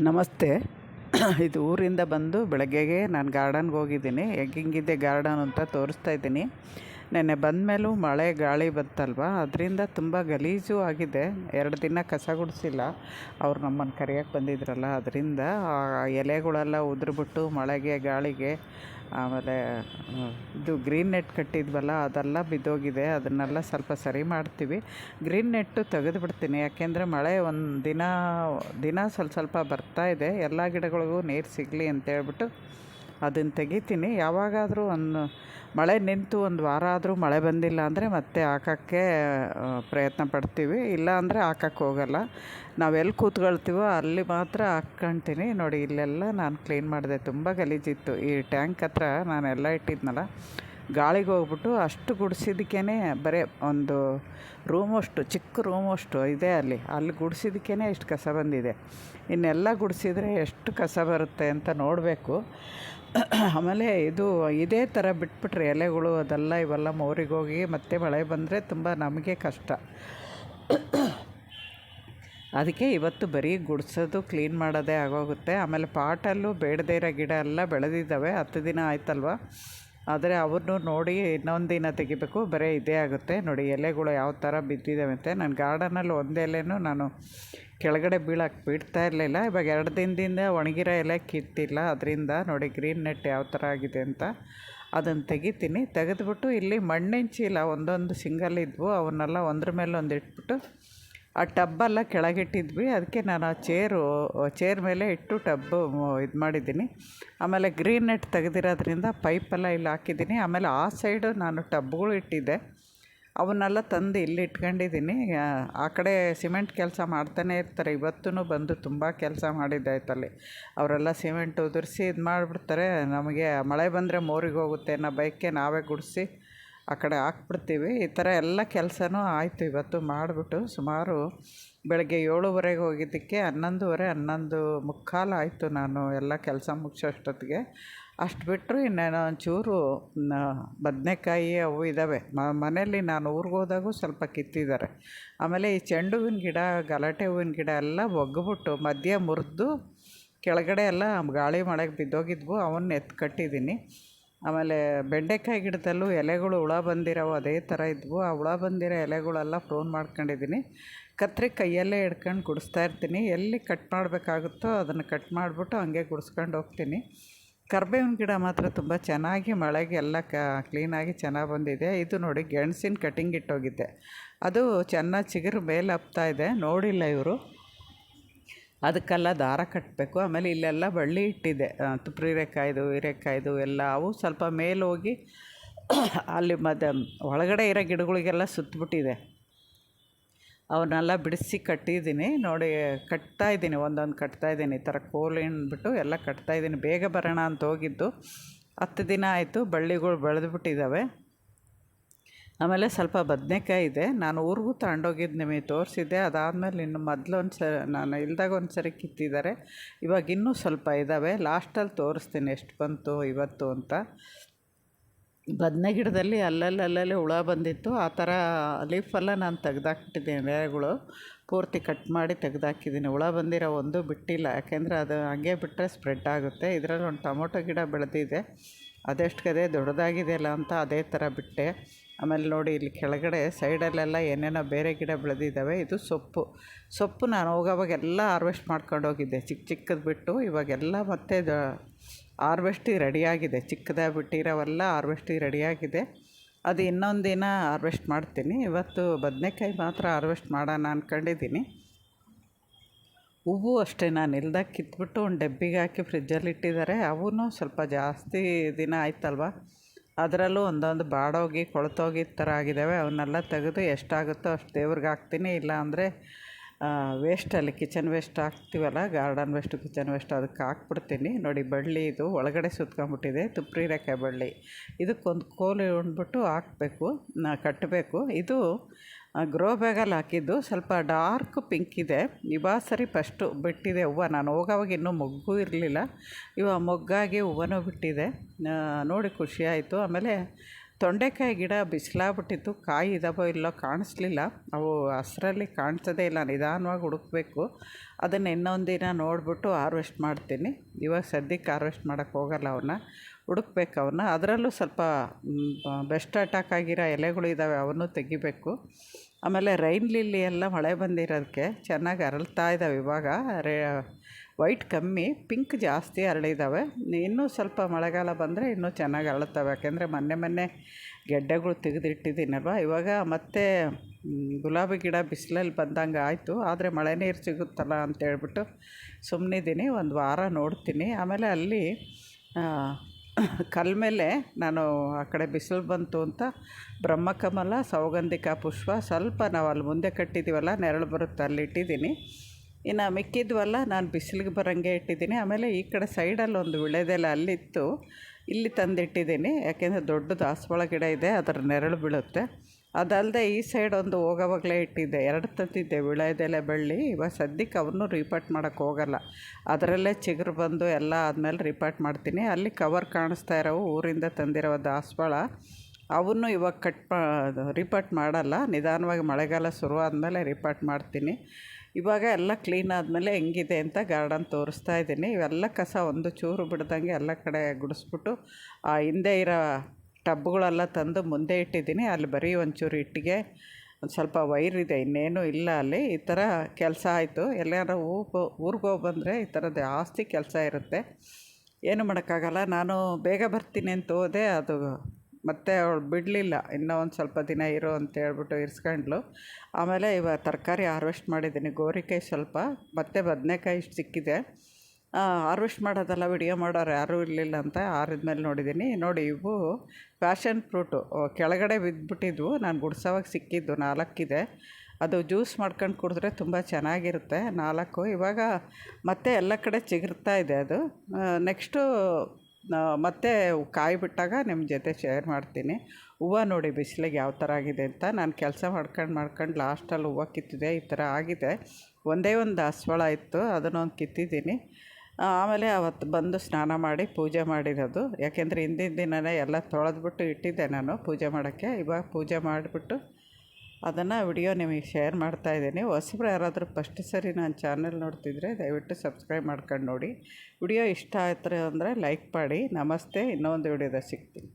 ನಮಸ್ತೆ. ಇದು ಊರಿಂದ ಬಂದು ಬೆಳಗ್ಗೆಗೆ ನಾನು ಗಾರ್ಡನ್ಗೆ ಹೋಗಿದ್ದೀನಿ. ಹೆಂಗಿಂಗಿದೆ ಗಾರ್ಡನ್ ಅಂತ ತೋರಿಸ್ತಾ ಇದ್ದೀನಿ. ನೆನ್ನೆ ಬಂದಮೇಲೂ ಮಳೆ, ಗಾಳಿ ಬಂತಲ್ವ? ಅದರಿಂದ ತುಂಬ ಗಲೀಜು ಆಗಿದೆ. ಎರಡು ದಿನ ಕಸ ಗುಡಿಸಿಲ್ಲ. ಅವ್ರು ನಮ್ಮನ್ನು ಕರೆಯೋಕ್ಕೆ ಬಂದಿದ್ರಲ್ಲ, ಅದರಿಂದ ಆ ಎಲೆಗಳೆಲ್ಲ ಉದುರ್ಬಿಟ್ಟು ಮಳೆಗೆ, ಗಾಳಿಗೆ ಆಮೇಲೆ ಇದು ಗ್ರೀನ್ ನೆಟ್ ಕಟ್ಟಿದ್ವಲ್ಲ, ಅದೆಲ್ಲ ಬಿದ್ದೋಗಿದೆ. ಅದನ್ನೆಲ್ಲ ಸ್ವಲ್ಪ ಸರಿ ಮಾಡ್ತೀವಿ. ಗ್ರೀನ್ ನೆಟ್ಟು ತೆಗೆದು ಬಿಡ್ತೀನಿ. ಯಾಕೆಂದರೆ ಮಳೆ ಒಂದು ದಿನ ದಿನ ಸ್ವಲ್ಪ ಸ್ವಲ್ಪ ಬರ್ತಾ ಇದೆ. ಎಲ್ಲ ಗಿಡಗಳಿಗೂ ನೀರು ಸಿಗಲಿ ಅಂತೇಳ್ಬಿಟ್ಟು ಅದನ್ನು ತೆಗಿತೀನಿ. ಯಾವಾಗಾದರೂ ಒಂದು ಮಳೆ ನಿಂತು ಒಂದು ವಾರ ಆದರೂ ಮಳೆ ಬಂದಿಲ್ಲ ಅಂದರೆ ಮತ್ತೆ ಹಾಕೋಕ್ಕೆ ಪ್ರಯತ್ನ ಪಡ್ತೀವಿ. ಇಲ್ಲ ಅಂದರೆ ಹಾಕಕ್ಕೆ ಹೋಗಲ್ಲ. ನಾವು ಎಲ್ಲಿ ಕೂತ್ಕೊಳ್ತೀವೋ ಅಲ್ಲಿ ಮಾತ್ರ ಹಾಕ್ಕೊಂತೀನಿ. ನೋಡಿ, ಇಲ್ಲೆಲ್ಲ ನಾನು ಕ್ಲೀನ್ ಮಾಡಿದೆ. ತುಂಬ ಗಲೀಜಿತ್ತು. ಈ ಟ್ಯಾಂಕ್ ಹತ್ರ ನಾನೆಲ್ಲ ಇಟ್ಟಿದ್ನಲ್ಲ, ಗಾಳಿಗೆ ಹೋಗ್ಬಿಟ್ಟು ಅಷ್ಟು ಗುಡಿಸಿದಕ್ಕೇ ಬರೀ ಒಂದು ರೂಮಷ್ಟು ಚಿಕ್ಕ ರೂಮಷ್ಟು ಇದೆ ಅಲ್ಲಿ. ಅಲ್ಲಿ ಗುಡಿಸಿದಕ್ಕೇ ಇಷ್ಟು ಕಸ ಬಂದಿದೆ. ಇನ್ನೆಲ್ಲ ಗುಡಿಸಿದ್ರೆ ಎಷ್ಟು ಕಸ ಬರುತ್ತೆ ಅಂತ ನೋಡಬೇಕು. ಆಮೇಲೆ ಇದು ಇದೇ ಥರ ಬಿಟ್ಬಿಟ್ರೆ ಎಲೆಗಳು ಅದೆಲ್ಲ ಇವೆಲ್ಲ ಮೋರಿಗೋಗಿ ಮತ್ತೆ ಮಳೆ ಬಂದರೆ ತುಂಬ ನಮಗೆ ಕಷ್ಟ. ಅದಕ್ಕೆ ಇವತ್ತು ಬರೀ ಗುಡಿಸೋದು, ಕ್ಲೀನ್ ಮಾಡೋದೇ ಆಗೋಗುತ್ತೆ. ಆಮೇಲೆ ಪಾಟಲ್ಲೂ ಬೇಡದೇ ಇರೋ ಗಿಡ ಎಲ್ಲ ಬೆಳೆದಿದ್ದಾವೆ. ಹತ್ತು ದಿನ ಆಯ್ತಲ್ವ? ಆದರೆ ಅವ್ರನ್ನೂ ನೋಡಿ ಇನ್ನೊಂದು ದಿನ ತೆಗಿಬೇಕು. ಬರೀ ಇದೇ ಆಗುತ್ತೆ. ನೋಡಿ ಎಲೆಗಳು ಯಾವ ಥರ ಬಿದ್ದಿದ್ದಾವೆ ಅಂತ. ನನ್ನ ಗಾರ್ಡನಲ್ಲಿ ಒಂದು ಎಲೆನೂ ನಾನು ಕೆಳಗಡೆ ಬೀಳಕ್ಕೆ ಬಿಡ್ತಾ ಇರಲಿಲ್ಲ. ಇವಾಗ ಎರಡು ದಿನದಿಂದ ಒಣಗಿರೋ ಎಲೆ ಕಿತ್ತಿಲ್ಲ. ಅದರಿಂದ ನೋಡಿ ಗ್ರೀನ್ ನೆಟ್ ಯಾವ ಥರ ಆಗಿದೆ ಅಂತ ಅದನ್ನು ತೆಗಿತೀನಿ. ತೆಗೆದ್ಬಿಟ್ಟು ಇಲ್ಲಿ ಮಣ್ಣಿನ ಚೀಲ ಒಂದೊಂದು ಸಿಂಗಲ್ ಇದ್ವು. ಅವನ್ನೆಲ್ಲ ಒಂದ್ರ ಮೇಲೆ ಒಂದು ಇಟ್ಬಿಟ್ಟು ಆ ಟಬ್ಬೆಲ್ಲ ಕೆಳಗಿಟ್ಟಿದ್ವಿ. ಅದಕ್ಕೆ ನಾನು ಆ ಚೇರು, ಚೇರ್ ಮೇಲೆ ಇಟ್ಟು ಟಬ್ಬು ಇದು ಮಾಡಿದ್ದೀನಿ. ಆಮೇಲೆ ಗ್ರೀನ್ ನೆಟ್ ತೆಗೆದಿರೋದ್ರಿಂದ ಪೈಪೆಲ್ಲ ಇಲ್ಲಿ ಹಾಕಿದ್ದೀನಿ. ಆಮೇಲೆ ಆ ಸೈಡು ನಾನು ಟಬ್ಗಳು ಇಟ್ಟಿದ್ದೆ. ಅವನ್ನೆಲ್ಲ ತಂದು ಇಲ್ಲಿ ಇಟ್ಕೊಂಡಿದ್ದೀನಿ. ಆ ಕಡೆ ಸಿಮೆಂಟ್ ಕೆಲಸ ಮಾಡ್ತಾನೆ ಇರ್ತಾರೆ. ಇವತ್ತೂ ಬಂದು ತುಂಬ ಕೆಲಸ ಮಾಡಿದ್ದಾಯ್ತಲ್ಲಿ. ಅವರೆಲ್ಲ ಸಿಮೆಂಟ್ ಉದುರಿಸಿ ಇದು ಮಾಡಿಬಿಡ್ತಾರೆ. ನಮಗೆ ಮಳೆ ಬಂದರೆ ಮೋರಿಗೆ ಹೋಗುತ್ತೆ ಅನ್ನೋ ಬೈಕ್ಗೆ ನಾವೇ ಗುಡಿಸಿ ಆ ಕಡೆ ಹಾಕ್ಬಿಡ್ತೀವಿ. ಈ ಥರ ಎಲ್ಲ ಕೆಲಸನೂ ಆಯಿತು ಇವತ್ತು ಮಾಡಿಬಿಟ್ಟು. ಸುಮಾರು ಬೆಳಗ್ಗೆ ಏಳುವರೆಗೆ ಹೋಗಿದ್ದಕ್ಕೆ ಹನ್ನೊಂದುವರೆ, ಹನ್ನೊಂದು ಮುಕ್ಕಾಲು ಆಯಿತು ನಾನು ಎಲ್ಲ ಕೆಲಸ ಮುಗಿಸೋಷ್ಟೊತ್ತಿಗೆ ಅಷ್ಟು ಬಿಟ್ಟರೆ ಇನ್ನೇನು ಒಂಚೂರು ಬದನೆಕಾಯಿ ಅವು ಇದ್ದಾವೆ ಮನೆಯಲ್ಲಿ ನಾನು ಊರಿಗೆ ಹೋದಾಗೂ ಸ್ವಲ್ಪ ಕಿತ್ತಿದ್ದಾರೆ. ಆಮೇಲೆ ಈ ಚೆಂಡು ಹೂವಿನ ಗಿಡ, ಗಲಾಟೆ ಹೂವಿನ ಗಿಡ ಎಲ್ಲ ಒಗ್ಗಿಬಿಟ್ಟು ಮಧ್ಯ ಮುರಿದು ಕೆಳಗಡೆ ಎಲ್ಲ ಗಾಳಿ ಮಳೆಗೆ ಬಿದ್ದೋಗಿದ್ವು ಅವನ್ನ ಎತ್ತು ಕಟ್ಟಿದ್ದೀನಿ. ಆಮೇಲೆ ಬೆಂಡೆಕಾಯಿ ಗಿಡದಲ್ಲೂ ಎಲೆಗಳು ಹುಳ ಬಂದಿರೋ ಅದೇ ಥರ ಇದ್ವು. ಆ ಹುಳ ಬಂದಿರೋ ಎಲೆಗಳೆಲ್ಲ ಫ್ರೋನ್ ಮಾಡ್ಕೊಂಡಿದ್ದೀನಿ. ಕತ್ರಿ ಕೈಯಲ್ಲೇ ಹಿಡ್ಕೊಂಡು ಗುಡಿಸ್ತಾ ಇರ್ತೀನಿ. ಎಲ್ಲಿ ಕಟ್ ಮಾಡಬೇಕಾಗುತ್ತೋ ಅದನ್ನು ಕಟ್ ಮಾಡಿಬಿಟ್ಟು ಹಂಗೆ ಗುಡಿಸ್ಕೊಂಡು ಹೋಗ್ತೀನಿ. ಕರ್ಬೇವಿನ ಗಿಡ ಮಾತ್ರ ತುಂಬ ಚೆನ್ನಾಗಿ ಮಳೆಗೆ ಎಲ್ಲ ಕ ಕ್ಲೀನಾಗಿ ಚೆನ್ನಾಗಿ ಬಂದಿದೆ. ಇದು ನೋಡಿ ಗೆಣಸಿನ ಕಟಿಂಗ್ ಇಟ್ಟೋಗಿದ್ದೆ. ಅದು ಚೆನ್ನಾಗಿ ಚಿಗುರು ಮೇಲೆ ಹಪ್ತಾ ಇದೆ. ನೋಡಿಲ್ಲ ಇವರು. ಅದಕ್ಕೆಲ್ಲ ದಾರ ಕಟ್ಟಬೇಕು ಆಮೇಲೆ ಇಲ್ಲೆಲ್ಲ ಬಳ್ಳಿ ಇಟ್ಟಿದೆ. ತುಪ್ರಿ ಹೀರೆಕಾಯ್ದು ಹೀರೆಕಾಯ್ದು ಎಲ್ಲ ಅವು ಸ್ವಲ್ಪ ಮೇಲೆ ಹೋಗಿ ಅಲ್ಲಿ ಮದ ಒಳಗಡೆ ಇರೋ ಗಿಡಗಳಿಗೆಲ್ಲ ಸುತ್ತಬಿಟ್ಟಿದೆ ಅವನ್ನೆಲ್ಲ ಬಿಡಿಸಿ ಕಟ್ಟಿದ್ದೀನಿ. ನೋಡಿ, ಕಟ್ತಾ ಇದ್ದೀನಿ. ಒಂದೊಂದು ಕಟ್ತಾ ಇದ್ದೀನಿ. ಈ ಥರ ಕೋಲು ಹಿಂಡ್ಬಿಟ್ಟು ಎಲ್ಲ ಕಟ್ತಾ ಇದ್ದೀನಿ. ಬೇಗ ಬರೋಣ ಅಂತ ಹೋಗಿದ್ದು. ಹತ್ತು ದಿನ ಆಯಿತು. ಬಳ್ಳಿಗಳು ಬೆಳೆದ್ಬಿಟ್ಟಿದ್ದಾವೆ ಆಮೇಲೆ ಸ್ವಲ್ಪ ಬದನೆಕಾಯಿ ಇದೆ. ನಾನು ಊರಿಗೂ ತಗೊಂಡೋಗಿದ್ದು ನಿಮಗೆ ತೋರಿಸಿದ್ದೆ. ಅದಾದಮೇಲೆ ಇನ್ನು ಮೊದಲು ಒಂದು ಸ ನಾನು ಇಲ್ದಾಗ ಒಂದು ಸರಿ ಕಿತ್ತಿದ್ದಾರೆ. ಇವಾಗ ಇನ್ನೂ ಸ್ವಲ್ಪ ಇದ್ದಾವೆ ಲಾಸ್ಟಲ್ಲಿ ತೋರಿಸ್ತೀನಿ ಎಷ್ಟು ಬಂತು, ಇವತ್ತು ಅಂತ. ಬದನೆ ಗಿಡದಲ್ಲಿ ಅಲ್ಲಲ್ಲಿ ಅಲ್ಲಲ್ಲಿ ಹುಳ ಬಂದಿತ್ತು. ಆ ಥರ ಲೀಫೆಲ್ಲ ನಾನು ತೆಗ್ದಾಕ್ಬಿಟ್ಟಿದ್ದೀನಿ ಎಲೆಗಳು ಪೂರ್ತಿ ಕಟ್ ಮಾಡಿ ತೆಗ್ದಾಕಿದ್ದೀನಿ. ಹುಳ ಬಂದಿರೋ ಒಂದು ಬಿಟ್ಟಿಲ್ಲ. ಯಾಕೆಂದರೆ ಅದು ಹಂಗೆ ಬಿಟ್ಟರೆ ಸ್ಪ್ರೆಡ್ ಆಗುತ್ತೆ. ಇದರಲ್ಲಿ ಒಂದು ಟೊಮೊಟೊ ಗಿಡ ಬೆಳೆದಿದೆ. ಅದೆಷ್ಟು ದೊಡ್ಡದಾಗಿದೆಯಲ್ಲ ಅಂತ ಅದೇ ಥರ ಬಿಟ್ಟೆ. ಆಮೇಲೆ ನೋಡಿ, ಇಲ್ಲಿ ಕೆಳಗಡೆ ಸೈಡಲ್ಲೆಲ್ಲ ಏನೇನೋ ಬೇರೆ ಗಿಡ ಬೆಳೆದಿದ್ದಾವೆ. ಇದು ಸೊಪ್ಪು. ಸೊಪ್ಪು ನಾನು ಹೋಗೋವಾಗೆಲ್ಲ ಹಾರ್ವೆಸ್ಟ್ ಮಾಡ್ಕೊಂಡು ಹೋಗಿದ್ದೆ ಚಿಕ್ಕ ಚಿಕ್ಕದು ಬಿಟ್ಟು ಇವಾಗೆಲ್ಲ ಮತ್ತೆ ಹಾರ್ವೆಸ್ಟಿಗೆ ರೆಡಿಯಾಗಿದೆ. ಚಿಕ್ಕದಾಗಿ ಬಿಟ್ಟಿರೋವೆಲ್ಲ ಹಾರ್ವೆಸ್ಟಿ ರೆಡಿಯಾಗಿದೆ. ಅದು ಇನ್ನೊಂದು ದಿನ ಹಾರ್ವೆಸ್ಟ್ ಮಾಡ್ತೀನಿ. ಇವತ್ತು ಬದನೆಕಾಯಿ ಮಾತ್ರ ಹಾರ್ವೆಸ್ಟ್ ಮಾಡೋಣ ಅಂದ್ಕೊಂಡಿದ್ದೀನಿ ಹೂವು ಅಷ್ಟೇ, ನಾನು ಇಲ್ದಾಗ ಕಿತ್ಬಿಟ್ಟು ಒಂದು ಡಬ್ಬಿಗೆ ಹಾಕಿ ಫ್ರಿಜ್ಜಲ್ಲಿ ಇಟ್ಟಿದ್ದಾರೆ. ಅವೂ ಸ್ವಲ್ಪ ಜಾಸ್ತಿ ದಿನ ಆಯ್ತಲ್ವ? ಅದರಲ್ಲೂ ಒಂದೊಂದು ಬಾಡೋಗಿ, ಕೊಳತೋಗಿ ಥರ ಆಗಿದ್ದಾವೆ. ಅವನ್ನೆಲ್ಲ ತೆಗೆದು ಎಷ್ಟಾಗುತ್ತೋ ಅಷ್ಟು ದೇವ್ರಿಗೆ ಹಾಕ್ತೀನಿ. ಇಲ್ಲ ಅಂದರೆ ವೇಸ್ಟಲ್ಲಿ ಕಿಚನ್ ವೇಸ್ಟ್ ಹಾಕ್ತೀವಲ್ಲ ಗಾರ್ಡನ್ ವೇಸ್ಟು ಕಿಚನ್ ವೇಸ್ಟ್ ಅದಕ್ಕೆ ಹಾಕ್ಬಿಡ್ತೀನಿ. ನೋಡಿ, ಬಳ್ಳಿ ಇದು ಒಳಗಡೆ ಸುತ್ಕೊಂಡ್ಬಿಟ್ಟಿದೆ ತುಪ್ರಿ ರೆಕ್ಕೆ ಬಳ್ಳಿ. ಇದಕ್ಕೊಂದು ಕೋಲು ಉಂಡ್ಬಿಟ್ಟು ಹಾಕಬೇಕು ಕಟ್ಟಬೇಕು ಇದು ಗ್ರೋ ಬ್ಯಾಗಲ್ಲಿ ಹಾಕಿದ್ದು, ಸ್ವಲ್ಪ ಡಾರ್ಕ್ ಪಿಂಕ್ ಇದೆ. ಇವಾಗ ಸರಿ ಫಸ್ಟು ಬಿಟ್ಟಿದೆ ಹೂವು. ನಾನು ಹೋಗೋವಾಗ ಇನ್ನೂ ಮೊಗ್ಗು ಇರಲಿಲ್ಲ. ಇವಾಗ ಮೊಗ್ಗಾಗಿ ಹೂವನೂ ಬಿಟ್ಟಿದೆ. ನೋಡಿ ಖುಷಿಯಾಯಿತು ಆಮೇಲೆ ತೊಂಡೆಕಾಯಿ ಗಿಡ ಬಿಸಿಲಾಗ್ಬಿಟ್ಟಿತ್ತು. ಕಾಯಿ ಇದಾವೋ ಇಲ್ಲೋ ಕಾಣಿಸ್ಲಿಲ್ಲ. ಅವು ಹಸ್ರಲ್ಲಿ ಕಾಣಿಸೋದೇ ಇಲ್ಲ. ನಿಧಾನವಾಗಿ ಹುಡುಕ್ಬೇಕು. ಅದನ್ನು ಇನ್ನೊಂದು ದಿನ ನೋಡಿಬಿಟ್ಟು ಹಾರ್ವೆಸ್ಟ್ ಮಾಡ್ತೀನಿ. ಇವಾಗ ಸದ್ಯಕ್ಕೆ ಹಾರ್ವೆಸ್ಟ್ ಮಾಡೋಕ್ಕೆ ಹೋಗಲ್ಲ ಅವನ್ನ ಹುಡುಕ್ಬೇಕು ಅವನ್ನ ಅದರಲ್ಲೂ ಸ್ವಲ್ಪ ಬೆಸ್ಟ್ ಅಟ್ಯಾಕ್ ಆಗಿರೋ ಎಲೆಗಳು ಇದ್ದಾವೆ ಅವನ್ನೂ ತೆಗಿಬೇಕು. ಆಮೇಲೆ ರೈನ್ ಲಿಲ್ಲಿ ಎಲ್ಲ ಮಳೆ ಬಂದಿರೋದಕ್ಕೆ ಚೆನ್ನಾಗಿ ಅರಳ್ತಾ ಇದ್ದಾವೆ ಇವಾಗ. ರೇ ವೈಟ್ ಕಮ್ಮಿ, ಪಿಂಕ್ ಜಾಸ್ತಿ ಅರಳಿದ್ದಾವೆ ಇನ್ನೂ ಸ್ವಲ್ಪ ಮಳೆಗಾಲ ಬಂದರೆ ಇನ್ನೂ ಚೆನ್ನಾಗಿ ಅರಳುತ್ತವೆ. ಯಾಕೆಂದರೆ ಮೊನ್ನೆ ಮೊನ್ನೆ ಗೆಡ್ಡೆಗಳು ತೆಗೆದಿಟ್ಟಿದ್ದೀನಲ್ವ? ಇವಾಗ ಮತ್ತೆ ಗುಲಾಬಿ ಗಿಡ ಬಿಸಿಲಲ್ಲಿ ಬಂದಂಗೆ ಆಯಿತು. ಆದರೆ ಮಳೆ ನೀರು ಸಿಗುತ್ತಲ್ಲ ಅಂತೇಳ್ಬಿಟ್ಟು ಸುಮ್ಮನಿದ್ದೀನಿ ಒಂದು ವಾರ ನೋಡ್ತೀನಿ. ಆಮೇಲೆ ಅಲ್ಲಿ ಕಲ್ಮೇಲೆ ನಾನು ಆ ಕಡೆ ಬಿಸಿಲು ಬಂತು ಅಂತ ಬ್ರಹ್ಮಕಮಲ, ಸೌಗಂಧಿಕ ಪುಷ್ಪ ಸ್ವಲ್ಪ ನಾವು ಅಲ್ಲಿ ಮುಂದೆ ಕಟ್ಟಿದ್ದೀವಲ್ಲ, ನೆರಳು ಬರುತ್ತೆ, ಅಲ್ಲಿ ಇಟ್ಟಿದ್ದೀನಿ. ಇನ್ನು ಮಿಕ್ಕಿದ್ವಲ್ಲ, ನಾನು ಬಿಸಿಲಿಗೆ ಬರೋಂಗೆ ಇಟ್ಟಿದ್ದೀನಿ. ಆಮೇಲೆ ಈ ಕಡೆ ಸೈಡಲ್ಲಿ ಒಂದು ವಿಳೆದೆಲೆ ಅಲ್ಲಿತ್ತು. ಇಲ್ಲಿ ತಂದಿಟ್ಟಿದ್ದೀನಿ. ಯಾಕೆಂದರೆ ದೊಡ್ಡ ದಾಸವಾಳ ಗಿಡ ಇದೆ, ಅದರ ನೆರಳು ಬೀಳುತ್ತೆ. ಅದಲ್ಲದೆ ಈ ಸೈಡ್ ಒಂದು ಹೋಗೋವಾಗಲೇ ಇಟ್ಟಿದ್ದೆ. ಎರಡು ತಂದಿದ್ದೆ ವಿಳೆದೆಲೆ ಬಳ್ಳಿ. ಇವಾಗ ಸದ್ಯಕ್ಕೆ ಅವನ್ನೂ ರಿಪೋರ್ಟ್ ಮಾಡೋಕ್ಕೆ ಹೋಗಲ್ಲ. ಅದರಲ್ಲೇ ಚಿಗುರು ಬಂದು ಎಲ್ಲ ಆದಮೇಲೆ ರಿಪೋರ್ಟ್ ಮಾಡ್ತೀನಿ. ಅಲ್ಲಿ ಕವರ್ ಕಾಣಿಸ್ತಾ ಇರೋವು ಊರಿಂದ ತಂದಿರೋ ದಾಸವಾಳ ಅವನ್ನು ಇವಾಗ ಕಟ್ ಮಾ ರಿಪಾರ್ಟ್ ಮಾಡಲ್ಲ. ನಿಧಾನವಾಗಿ ಮಳೆಗಾಲ ಶುರು ಆದಮೇಲೆ ರಿಪೋರ್ಟ್ ಮಾಡ್ತೀನಿ. ಇವಾಗ ಎಲ್ಲ ಕ್ಲೀನ್ ಆದಮೇಲೆ ಹೆಂಗಿದೆ ಅಂತ ಗಾರ್ಡನ್ ತೋರಿಸ್ತಾ ಇದ್ದೀನಿ. ಇವೆಲ್ಲ ಕಸ ಒಂದು ಚೂರು ಬಿಡ್ದಂಗೆ ಎಲ್ಲ ಕಡೆ ಗುಡಿಸ್ಬಿಟ್ಟು, ಆ ಹಿಂದೆ ಇರೋ ಟಬ್ಗಳೆಲ್ಲ ತಂದು ಮುಂದೆ ಇಟ್ಟಿದ್ದೀನಿ. ಅಲ್ಲಿ ಬರೀ ಒಂಚೂರು ಇಟ್ಟಿಗೆ, ಒಂದು ಸ್ವಲ್ಪ ವೈರ್ ಇದೆ, ಇನ್ನೇನು ಇಲ್ಲ ಅಲ್ಲಿ. ಈ ಥರ ಕೆಲಸ ಆಯಿತು. ಎಲ್ಲಾರು ಊರಿಗೆ ಬಂದರೆ ಈ ಥರ ಜಾಸ್ತಿ ಕೆಲಸ ಇರುತ್ತೆ. ಏನು ಮಾಡೋಕ್ಕಾಗಲ್ಲ. ನಾನು ಬೇಗ ಬರ್ತೀನಿ ಅಂತ ಹೋದೆ, ಅದು ಮತ್ತೆ ಅವಳು ಬಿಡಲಿಲ್ಲ, ಇನ್ನೂ ಒಂದು ಸ್ವಲ್ಪ ದಿನ ಇರು ಅಂತ ಹೇಳ್ಬಿಟ್ಟು ಇರಿಸ್ಕೊಂಡ್ಳು. ಆಮೇಲೆ ಇವಾಗ ತರಕಾರಿ ಹಾರ್ವೆಸ್ಟ್ ಮಾಡಿದ್ದೀನಿ, ಗೋರಿಕಾಯಿ ಸ್ವಲ್ಪ, ಮತ್ತು ಬದನೆಕಾಯಿ ಇಷ್ಟು ಸಿಕ್ಕಿದೆ ಹಾರ್ವೆಸ್ಟ್ ಮಾಡೋದೆಲ್ಲ ವಿಡಿಯೋ ಮಾಡೋರು ಯಾರೂ ಇರಲಿಲ್ಲ ಅಂತ ಆರಿದ್ಮೇಲೆ ನೋಡಿದ್ದೀನಿ. ನೋಡಿ, ಇವು ಪ್ಯಾಷನ್ ಫ್ರೂಟು ಕೆಳಗಡೆ ಬಿದ್ದುಬಿಟ್ಟಿದ್ವು ನಾನು ಗುಡ್ಸೋವಾಗ ಸಿಕ್ಕಿದ್ದು ನಾಲ್ಕಿದೆ. ಅದು ಜ್ಯೂಸ್ ಮಾಡ್ಕೊಂಡು ಕುಡಿದ್ರೆ ತುಂಬ ಚೆನ್ನಾಗಿರುತ್ತೆ ನಾಲ್ಕು. ಇವಾಗ ಮತ್ತೆ ಎಲ್ಲ ಕಡೆ ಚಿಗುರ್ತಾ ಇದೆ ಅದು. ನೆಕ್ಸ್ಟು ಮತ್ತೆ ಕಾಯಿ ಬಿಟ್ಟಾಗ ನಿಮ್ಮ ಜೊತೆ ಶೇರ್ ಮಾಡ್ತೀನಿ. ಹೂವು ನೋಡಿ ಬಿಸಿಲಿಗೆ ಯಾವ ಥರ ಆಗಿದೆ ಅಂತ. ನಾನು ಕೆಲಸ ಮಾಡ್ಕೊಂಡು ಮಾಡ್ಕೊಂಡು ಲಾಸ್ಟಲ್ಲಿ ಹೂವು ಕಿತ್ತಿದೆ, ಈ ಥರ ಆಗಿದೆ. ಒಂದೇ ಒಂದು ದಾಸವಾಳ ಇತ್ತು ಅದನ್ನೊಂದು ಕಿತ್ತಿದ್ದೀನಿ. ಆಮೇಲೆ ಅವತ್ತು ಬಂದು ಸ್ನಾನ ಮಾಡಿ ಪೂಜೆ ಮಾಡಿರೋದು. ಯಾಕೆಂದರೆ ಹಿಂದಿನ ದಿನವೇ ಎಲ್ಲ ತೊಳೆದ್ಬಿಟ್ಟು ಇಟ್ಟಿದ್ದೆ ನಾನು ಪೂಜೆ ಮಾಡೋಕ್ಕೆ. ಇವಾಗ ಪೂಜೆ ಮಾಡಿಬಿಟ್ಟು ಅದನ್ನು ವಿಡಿಯೋ ನಿಮಗೆ ಶೇರ್ ಮಾಡ್ತಾ ಇದ್ದೀನಿ. ಹೊಸಬ್ರು ಯಾರಾದರೂ ಫಸ್ಟ್ ಸರಿ ನಾನು ಚಾನಲ್ ನೋಡ್ತಿದ್ರೆ ದಯವಿಟ್ಟು ಸಬ್ಸ್ಕ್ರೈಬ್ ಮಾಡ್ಕೊಂಡು ನೋಡಿ. ವಿಡಿಯೋ ಇಷ್ಟ ಆಯ್ತು ಅಂದರೆ ಲೈಕ್ ಮಾಡಿ. ನಮಸ್ತೆ. ಇನ್ನೊಂದು ವಿಡಿಯೋದಾಗ ಸಿಗ್ತೀನಿ.